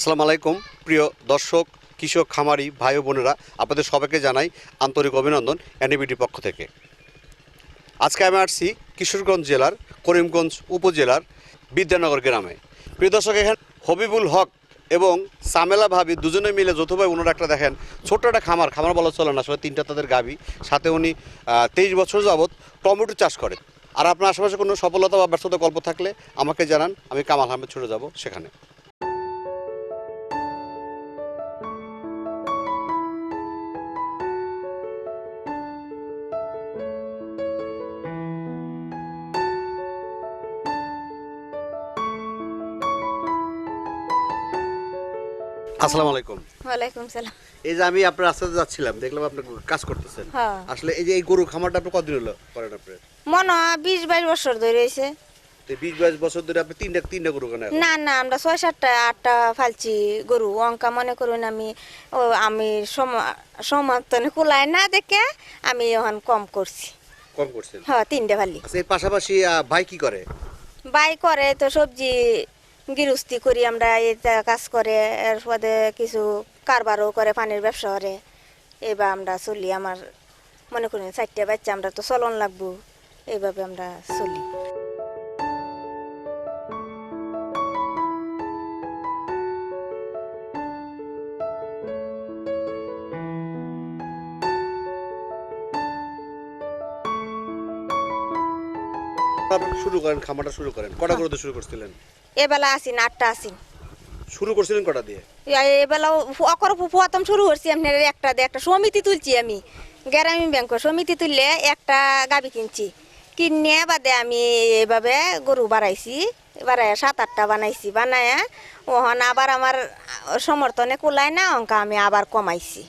আসসালামু আলাইকুম, প্রিয় দর্শক, কৃষক, খামারি, ভাই বোনেরা, আপনাদের সবাইকে জানাই আন্তরিক অভিনন্দন এনএবিটির পক্ষ থেকে। আজকে আমি আসছি কিশোরগঞ্জ জেলার, করিমগঞ্জ উপজেলার বিদ্যানগর গ্রামে। প্রিয় দর্শক, এখানে হবিবুল হক এবং সামেলা ভাবি দুজনে মিলে যৌথভাবে ওনারা একটা দেখেন ছোট্ট একটা খামার। খামার বলা চলে না, আসলে তিনটা তাদের গাবি সাথে উনি তেইশ বছর যাবৎ টমেটো চাষ করে আর আপনার আশেপাশে কোনো সফলতা বা ব্যর্থতা গল্প থাকলে আমাকে জানান, আমি কামাল আহমেদ ছুটে যাব সেখানে। আসসালামু আলাইকুম। ওয়ালাইকুম সালাম। এই যে আমি আপনার রাস্তাতে যাচ্ছিলাম দেখলাম আপনি কাজ করতেছেন। হ্যাঁ। আসলে এই যে এই গরু খামারটা আপনি কতদিন হলো করেন আপনি? মনে হয় বিশ বাইশ বছর ধরে বিশ বাইশ বছর ধরে আপনি তিনটা তিনটা গরু কেন না না আমরা ছয় সাতটা আটটা ফালছি গরু। অঙ্কা মনে করুন আমি ও আমি সমাতনে কুলায় না দেখে আমি এখন কম করছি। কম করছেন? হ্যাঁ তিনটে ফালি। আচ্ছা এর পাশাপাশি ভাই কি করে? বাই করে তো সবজি গৃহস্থি করি আমরা এটা কাজ করে এর পরে কিছু কারবারও করে পানির ব্যবসা করে এবার আমরা চলি আমার মনে করি চারটে বাচ্চা আমরা তো চলন লাগবো। এইভাবে আমরা চলি। শুরু করেন খামারটা শুরু করেন। কটা গরুতে শুরু করছিলেন? এবেলা আসিন আটটা আসিন শুরু করছিলেন কটা দিয়ে? এবেলা অকর প্রথম শুরু করছি আপনার একটা দিয়ে একটা সমিতি তুলছি আমি। গ্রামীণ ব্যাংক সমিতি তুললে একটা গাবি কিনছি। কিনে বাদে আমি এইভাবে গরু বাড়াইছি বাড়াই সাত আটটা বানাইছি বানায় ওহন আবার আমার সমর্থনে কুলায় না অঙ্কা আমি আবার কমাইছি।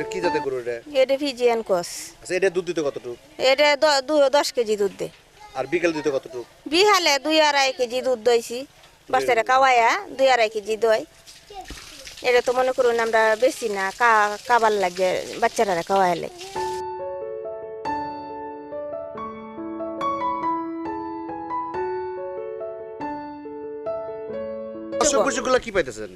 এটা কি জাতের গরু এটা? এটা ভিজিয়ান কোস আচ্ছা এটা দুধ দিতে কতটুকু? এটা দ- দু- দশ কেজি দুধ দেয় আর বিকেল দিতে কতটুকু? বিহালে দুই আড়াই কেজি দুধ দইছি। বাচ্চারা কাওয়ায়া দুই আড়াই কেজি দই। এটা তো মনে করুন আমরা বেশি না কা কাবার লাগে বাচ্চারা কাওয়াইলে অসুখ বিসুখগুলো কি পাইতেছেন?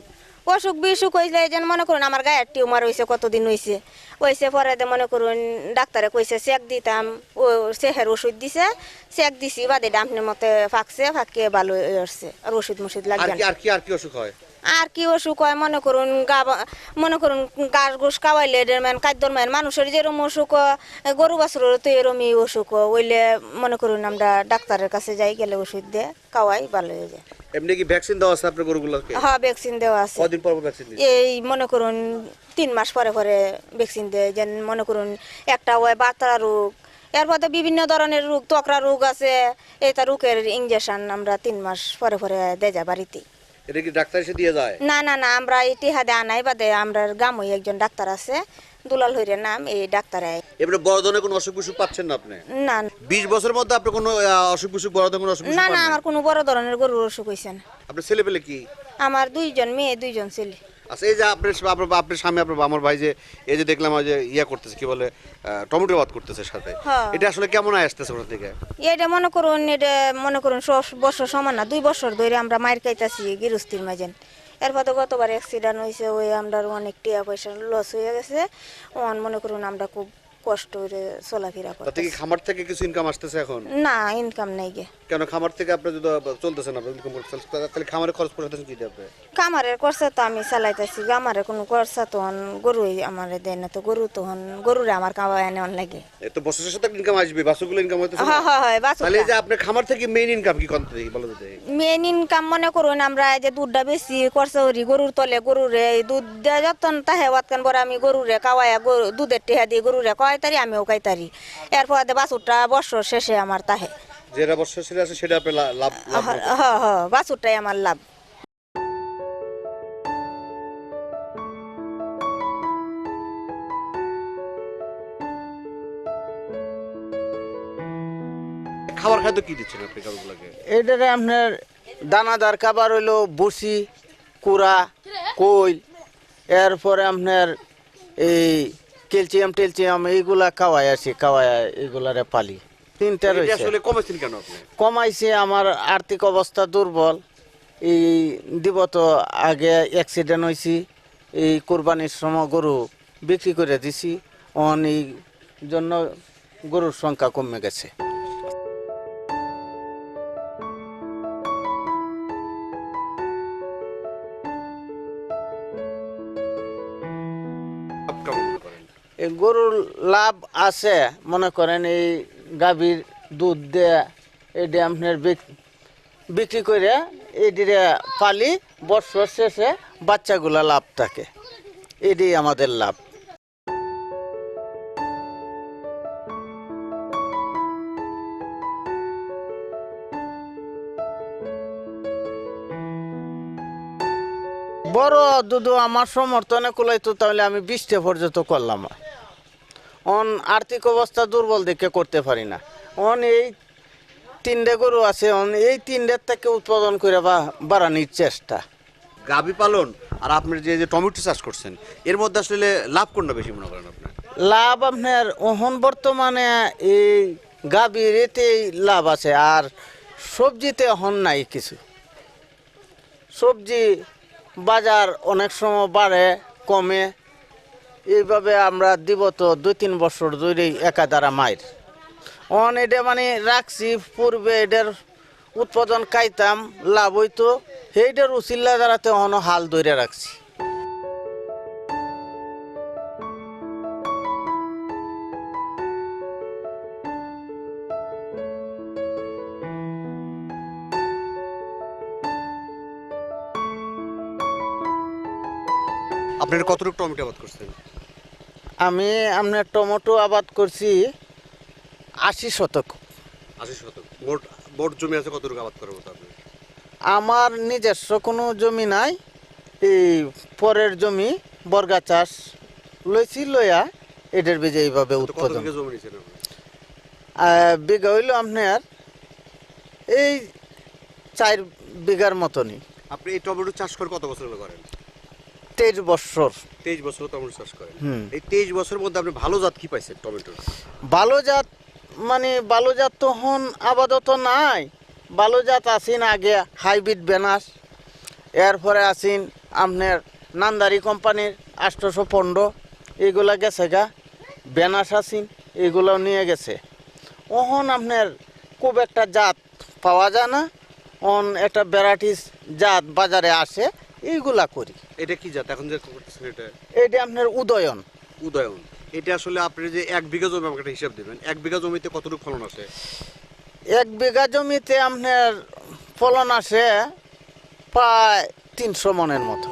অসুখ বিসুখ হয়েছিল এই যেন মনে করুন আমার গায়ের টিউমার হয়েছে কতদিন হয়েছে হয়েছে পরে মনে করুন ডাক্তারে কইছে চেক দিতাম ও সেহের ওষুধ দিছে সেক দিছি বাদে ডাম্পনের মতে ফাঁকছে ফাঁকিয়ে ভালো আসছে আর ওষুধ মুষুধ আর কি আর কি অসুখ হয়? আর কি অসুখ হয়? মনে করুন গা মনে করুন গাছ গোস কাওয়াইলে এদের মান খাদ্যর মান মানুষের যেরকম অসুখ গরু বাছুরের তো এরমই অসুখ। ওইলে মনে করুন আমরা ডাক্তারের কাছে যাই গেলে ওষুধ দিয়ে কাওয়াই ভালো হয়ে যায়। এমনি কি ভ্যাকসিন দেওয়া আছে আপনার গরুগুলোকে? হ্যাঁ ভ্যাকসিন দেওয়া আছে। কদিন পর ভ্যাকসিন এই মনে করুন তিন মাস পরে পরে ভ্যাকসিন দেয়। যেন মনে করুন একটা হয় বাতরা রোগ এরপর তো বিভিন্ন ধরনের রোগ তকরা রোগ আছে। এটা রোগের ইঞ্জেকশন আমরা তিন মাস পরে পরে দেয় যা বাড়িতে এটা কি ডাক্তার এসে দিয়ে যায়? না না না আমরা ইতিহাদে আনাই বাদে আমরা গ্রামে একজন ডাক্তার আছে দুলাল হইরের নাম এই ডাক্তার এবারে বড় ধরনের কোনো অসুখ বিসুখ পাচ্ছেন না আপনি? না বিশ বছরের মধ্যে আপনি কোনো অসুখ বিসুখ বড় ধরনের কোনো অসুখ না না আমার কোনো বড় ধরনের গরুর অসুখ হয়েছে না। আপনার ছেলে পেলে কি? আমার দুইজন মেয়ে দুইজন ছেলে। আচ্ছা এই যে আপনার আপনার আপনার স্বামী আপনার আমার ভাই যে এই যে দেখলাম যে ইয়া করতেছে কি বলে টমেটো বাদ করতেছে সাথে। হ্যাঁ। এটা আসলে কেমন আয় আসতেছে ওখান থেকে এটা মনে করুন এটা মনে করুন সব বছর সমান না দুই বছর ধরে আমরা মায়ের খাইতেছি গৃহস্থির মাঝেন এরপর তো গতবার অ্যাক্সিডেন্ট হয়েছে ওই আমরা অনেক টিয়া পয়সা লস হয়ে গেছে। ওন মনে করুন আমরা খুব কষ্ট করে চলাফেরা তাতে কি খামার থেকে কিছু ইনকাম আসতেছে এখন? না ইনকাম নাই গে। কেন খামার থেকে আপনি যদি চলতেছে না ইনকাম করতেছেন তাহলে খামারে খরচ পড়াতেছেন কি দিয়ে আপনি কামারের করছে তো আমি চালাইতেছি আমারে কোনো করছে তখন গরুই আমারে দেয় না তো গরু তখন গরুরে আমার কামাই আনে অন লাগে এ তো বছরের সাথে ইনকাম আসবে বাসুগুলো ইনকাম হইতেছে না? হ্যাঁ হ্যাঁ হ্যাঁ তাহলে এই যে আপনার খামার থেকে মেইন ইনকাম কি করতে দেখি বলো দেখি। মেন ইনকাম মনে করুন আমরা এই যে দুধটা বেশি করছে ওরি গরুর তলে গরুরে এই দুধ দেওয়া যতন তাহে ওয়াতকান বড় আমি গরুরে কাওয়াইয়া গরু দুধের টেহা দিয়ে গরুরে কাওয়াই তারি আমিও কাইতারি। এরপর বাছুরটা বছর শেষে আমার তাহে। যেটা বছর সেটা আছে সেটা আপনি লাভ লাভ হ্যাঁ হ্যাঁ বাছুরটাই আমার লাভ। খাবার খাদ্য কি দিচ্ছেন আপনি গরুগুলোকে এটারে আপনার দানাদার খাবার হইল বসি কুড়া কইল এরপরে আপনার এই ক্যালসিয়াম টেলসিয়াম এইগুলা খাওয়াই আসি খাওয়াই এইগুলারে পালি। তিনটা রয়েছে। আসলে কমেছেন কেন আপনি? কমাইছে আমার আর্থিক অবস্থা দুর্বল। এই দিব তো আগে অ্যাক্সিডেন্ট হয়েছি এই কোরবানির সময় গরু বিক্রি করে দিছি অন এই জন্য গরুর সংখ্যা কমে গেছে। গরুর লাভ আছে, মনে করেন এই গাভীর দুধ দেয়া আপনার বিক- বিক্রি করে এটিরে পালি, বছর শেষে বাচ্চাগুলা লাভ থাকে। এটি আমাদের লাভ। বড় দুধু আমার সমর্থনে কুলাইতো, তাহলে আমি বিশটা পর্যন্ত করলাম। অন আর্থিক অবস্থা দুর্বল দেখে করতে পারি না। অন এই তিনটে গরু আছে অন এই তিনটের থেকে উৎপাদন করে বা বাড়ানোর চেষ্টা। গাবি পালন আর আপনার যে যে টমেটো চাষ করছেন এর মধ্যে আসলে লাভ কোনটা বেশি মনে করেন আপনি লাভ আপনার ওহন বর্তমানে এই গাভীর এতেই লাভ আছে আর সবজিতে হন নাই কিছু। সবজি বাজার অনেক সময় বাড়ে কমে। এইভাবে আমরা দিব তো দুই তিন বছর ধরেই একাধারা মায়ের। অন এটা মানে রাখছি, পূর্বে এটার উৎপাদন খাইতাম, লাভ হইতো, সেইটার উচিল্লা দ্বারাতে অন হাল ধরে রাখছি। আপনার কতটুকু টমেটো আবাদ করছেন? আমি আপনার টমেটো আবাদ করছি আশি শতক। আশি শতক। মোট মোট জমি আছে কতটুকু আবাদ করার মতো আপনি? আমার নিজস্ব কোনো জমি নাই এই পরের জমি বর্গা চাষ লইছি লইয়া এটার বীজে এইভাবে উৎপাদন। বিঘা হইল আপনার এই চার বিঘার মতনই। আপনি এই টমেটো চাষ করে কত বছর করেন? তেইশ বছর। তেইশ বছর টমেটো চাষ করেন। এই তেইশ বছরের মধ্যে আপনি ভালো জাত কি পাইছেন টমেটোর ভালো জাত মানে ভালো জাত তখন আপাতত নাই। ভালো জাত আসিন আগে হাইব্রিড বেনাস এরপরে আসিন আপনার নান্দারি কোম্পানির আষ্টশো পনেরো এগুলা গেছে গা। বেনাস আসিন এগুলো নিয়ে গেছে। ওহন আপনার খুব একটা জাত পাওয়া যায় না। অন একটা ভ্যারাইটিস জাত বাজারে আসে। এইগুলা করি। এটা কি জাত? এখন যে করতেছেন এটা? এটা আপনার উদয়ন। উদয়ন। এটা আসলে আপনি যে এক বিঘা জমি আমাকে একটা হিসাব দেবেন। এক বিঘা জমিতে কতটুকু ফলন আসে? এক বিঘা জমিতে আপনার ফলন আসে প্রায় তিনশো মনের মতো।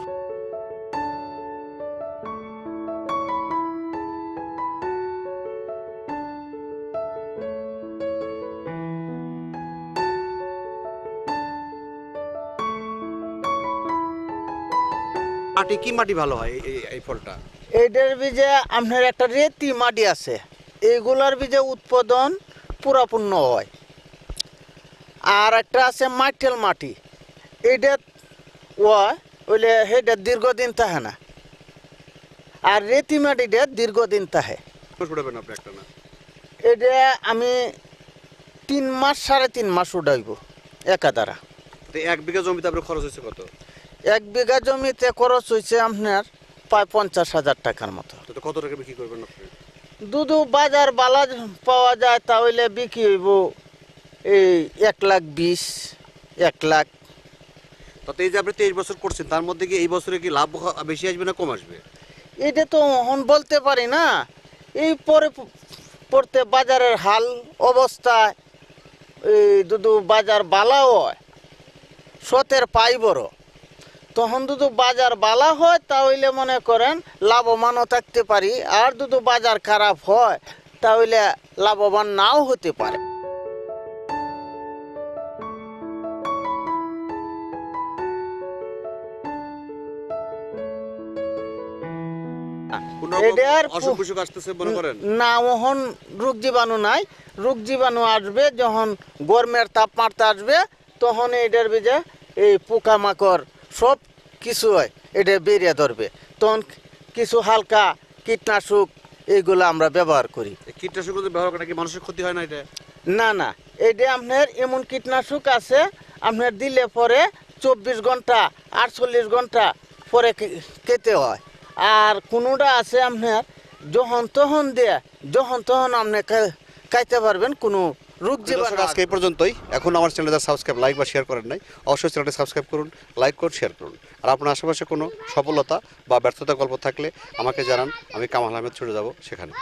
মাটি কি মাটি ভালো হয় এই- ফলটা? এইটার বীজে আপনার একটা রেতি মাটি আছে। এইগুলার বীজে উৎপাদন পুরাপূর্ণ হয়। আর একটা আছে মাটেল মাটি। এইটা ওয় ওইলে সেইটা দীর্ঘদিন থাকে না। আর রেতি মাটিটা দীর্ঘদিন থাকে। এটা আমি তিন মাস সাড়ে তিন মাস উঠাইব একাধারা তো এক বিঘা জমিতে আপনার খরচ হয়েছে কত? এক বিঘা জমিতে খরচ হয়েছে আপনার প্রায় পঞ্চাশ হাজার টাকার মতো। কত টাকা বিক্রি করবেন আপনি? দুধু বাজার বালা পাওয়া যায় তাহলে বিক্রি হইব এই এক লাখ বিশ এক লাখ। তাতে এই যে আপনি তেইশ বছর করছেন তার মধ্যে কি এই বছরে কি লাভ বেশি আসবে না কম আসবে? এটা তো এখন বলতে পারি না। এই পরে পড়তে বাজারের হাল অবস্থা এই দুদু বাজার বালা হয় সতের পাই বড় তখন দুদু বাজার বালা হয় তাহলে মনে করেন লাভবানও থাকতে পারি। আর দুদু বাজার খারাপ হয় তাহলে লাভবান নাও হতে পারে। না ওহন রোগ জীবাণু নাই। রোগ জীবাণু আসবে যখন গরমের তাপমাত্রা আসবে তখন এটার বীজে এই পোকামাকড় সব কিছু হয় এটা বেরিয়ে ধরবে। তখন কিছু হালকা কীটনাশক এইগুলো আমরা ব্যবহার করি। কীটনাশক ব্যবহার করে কি মানুষের ক্ষতি হয় না এটা? না না এটা আপনার এমন কীটনাশক আছে আপনার দিলে পরে চব্বিশ ঘণ্টা আটচল্লিশ ঘণ্টা পরে খেতে হয়। আর কোনোটা আছে আপনার যখন তখন দিয়ে যখন তখন আপনি খাইতে পারবেন কোনো রোগ দর্শক, আজকে এই পর্যন্তই। এখন আমার চ্যানেলটা সাবস্ক্রাইব লাইক বা শেয়ার করেন নাই। অবশ্যই চ্যানেলটা সাবস্ক্রাইব করুন লাইক করুন শেয়ার করুন। আর আপনার আশেপাশে কোনো সফলতা বা ব্যর্থতা গল্প থাকলে আমাকে জানান আমি কামাল আহমেদ ছুটে যাব সেখানে।